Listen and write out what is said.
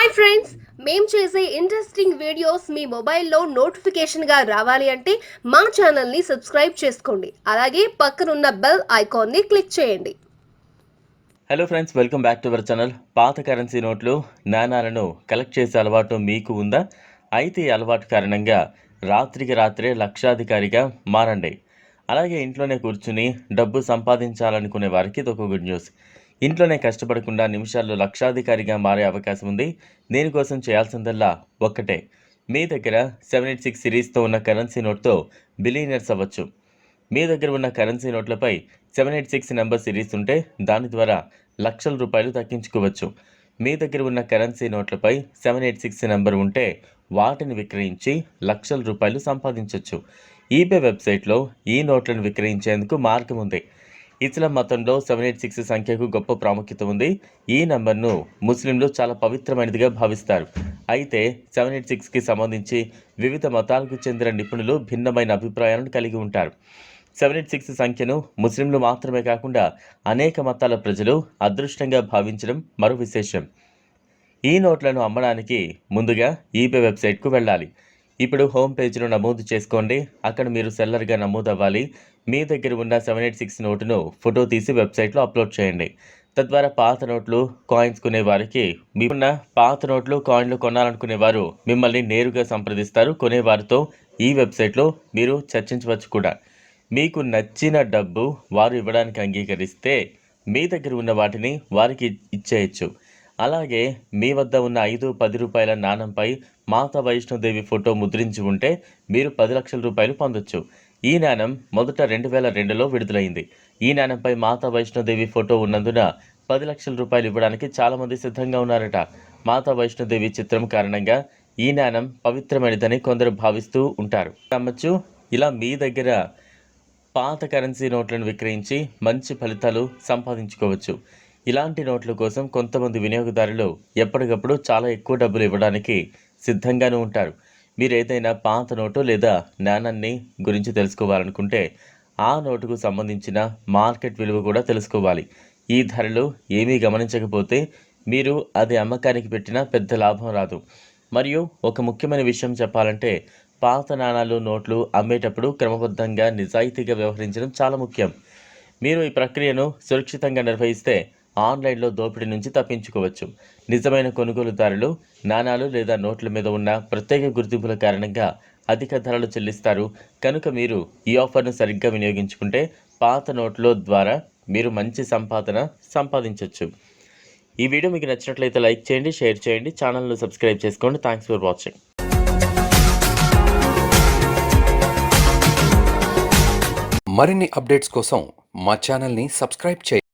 Hi friends మేము చేసే interesting videos మీ మొబైల్లో నోటిఫికేషన్గా రావాలి అంటే మా ఛానల్ని సబ్స్క్రైబ్ చేసుకోండి. అలాగే పక్కనున్న బెల్ ఐకాన్ని క్లిక్ చేయండి. Hello friends welcome back to our channel పాత కరెన్సీ నోట్లు నాణాలను కలెక్ట్ చేసే అలవాటు మీకు ఉందా? అయితే ఈ అలవాటు కారణంగా రాత్రికి రాత్రే లక్షాధికారిగా మారండి. అలాగే ఇంట్లోనే కూర్చుని డబ్బు సంపాదించాలనుకునే వారికి ఇది ఒక గుడ్ న్యూస్ ఇంట్లోనే కష్టపడకుండా నిమిషాల్లో లక్షాధికారిగా మారే అవకాశం ఉంది. దీనికోసం చేయాల్సిందల్లా ఒక్కటే. మీ దగ్గర సెవెన్ ఎయిట్ సిక్స్ సిరీస్తో ఉన్న కరెన్సీ నోట్తో బిలీనర్స్ అవ్వచ్చు. మీ దగ్గర ఉన్న currency నోట్లపై seven eight six number series ఉంటే దాని ద్వారా లక్షల రూపాయలు తగ్గించుకోవచ్చు మీ దగ్గర ఉన్న కరెన్సీ నోట్లపై సెవెన్ ఎయిట్ సిక్స్ నెంబర్ ఉంటే వాటిని విక్రయించి లక్షల రూపాయలు సంపాదించవచ్చు ఈబే వెబ్సైట్లో ఈ నోట్లను విక్రయించేందుకు మార్గం ఉంది. ఇస్లాం మతంలో సెవెన్ ఎయిట్ సిక్స్ సంఖ్యకు గొప్ప ప్రాముఖ్యత ఉంది. ఈ నంబర్ను ముస్లింలు చాలా పవిత్రమైనదిగా భావిస్తారు. అయితే సెవెన్ ఎయిట్ సిక్స్కి సంబంధించి వివిధ మతాలకు చెందిన నిపుణులు భిన్నమైన అభిప్రాయాలను కలిగి ఉంటారు. సెవెన్ ఎయిట్ సిక్స్ సంఖ్యను ముస్లింలు మాత్రమే కాకుండా అనేక మతాల ప్రజలు అదృష్టంగా భావించడం మరో విశేషం. ఈ నోట్లను అమ్మడానికి ముందుగా ఈబే వెబ్సైట్కు వెళ్ళాలి. ఇప్పుడు హోమ్ పేజ్ను నమోదు చేసుకోండి. అక్కడ మీరు సెల్లర్గా నమోదు అవ్వాలి మీ దగ్గర ఉన్న సెవెన్ ఎయిట్ సిక్స్ నోటును ఫోటో తీసి వెబ్సైట్లో అప్లోడ్ చేయండి. తద్వారా పాత నోట్లు కాయిన్స్ కొనే వారికి మీకున్న పాత నోట్లు కాయిన్లు కొనాలనుకునే వారు మిమ్మల్ని నేరుగా సంప్రదిస్తారు. కొనేవారితో ఈ వెబ్సైట్లో మీరు చర్చించవచ్చు కూడా. మీకు నచ్చిన డబ్బు వారు ఇవ్వడానికి అంగీకరిస్తే మీ దగ్గర ఉన్న వాటిని వారికి ఇచ్చేయచ్చు. అలాగే మీ వద్ద ఉన్న ఐదు పది రూపాయల నాణంపై మాతా వైష్ణోదేవి ఫోటో ముద్రించి ఉంటే మీరు పది లక్షల రూపాయలు పొందొచ్చు. ఈ నాణం మొదట రెండు వేల రెండులో విడుదలైంది. ఈ నాణంపై మాత వైష్ణోదేవి ఫోటో ఉన్నందున పది లక్షల రూపాయలు ఇవ్వడానికి చాలామంది సిద్ధంగా ఉన్నారట. మాతా వైష్ణోదేవి చిత్రం కారణంగా ఈ నాణం పవిత్రమైనదని కొందరు భావిస్తూ ఉంటారు. నమ్మచ్చు ఇలా మీ దగ్గర పాత కరెన్సీ నోట్లను విక్రయించి మంచి ఫలితాలు సంపాదించుకోవచ్చు. ఇలాంటి నోట్ల కోసం కొంతమంది వినియోగదారులు ఎప్పటికప్పుడు చాలా ఎక్కువ డబ్బులు ఇవ్వడానికి సిద్ధంగానే ఉంటారు. మీరు ఏదైనా పాత నోటు లేదా నాణాన్ని గురించి తెలుసుకోవాలనుకుంటే ఆ నోటుకు సంబంధించిన మార్కెట్ విలువ కూడా తెలుసుకోవాలి. ఈ ధరలు ఏమీ గమనించకపోతే మీరు అది అమ్మకానికి పెట్టినా పెద్ద లాభం రాదు. మరియు ఒక ముఖ్యమైన విషయం చెప్పాలంటే పాత నాణాలు నోట్లు అమ్మేటప్పుడు క్రమబద్ధంగా నిజాయితీగా వ్యవహరించడం చాలా ముఖ్యం. మీరు ఈ ప్రక్రియను సురక్షితంగా నిర్వహిస్తే ఆన్లైన్లో దోపిడీ నుంచి తప్పించుకోవచ్చు. నిజమైన కొనుగోలుదారులు నాణాలు లేదా నోట్ల మీద ఉన్న ప్రత్యేక గుర్తింపుల కారణంగా అధిక ధరలు చెల్లిస్తారు. కనుక మీరు ఈ ఆఫర్ను సరిగ్గా వినియోగించుకుంటే పాత నోట్ల ద్వారా మీరు మంచి సంపాదన సంపాదించవచ్చు ఈ వీడియో మీకు నచ్చినట్లయితే లైక్ చేయండి షేర్ చేయండి ఛానల్ను సబ్స్క్రైబ్ చేసుకోండి. థ్యాంక్స్ ఫర్ వాచింగ్ మరిన్ని అప్డేట్స్ కోసం మా ఛానల్ని సబ్స్క్రైబ్ చేయండి.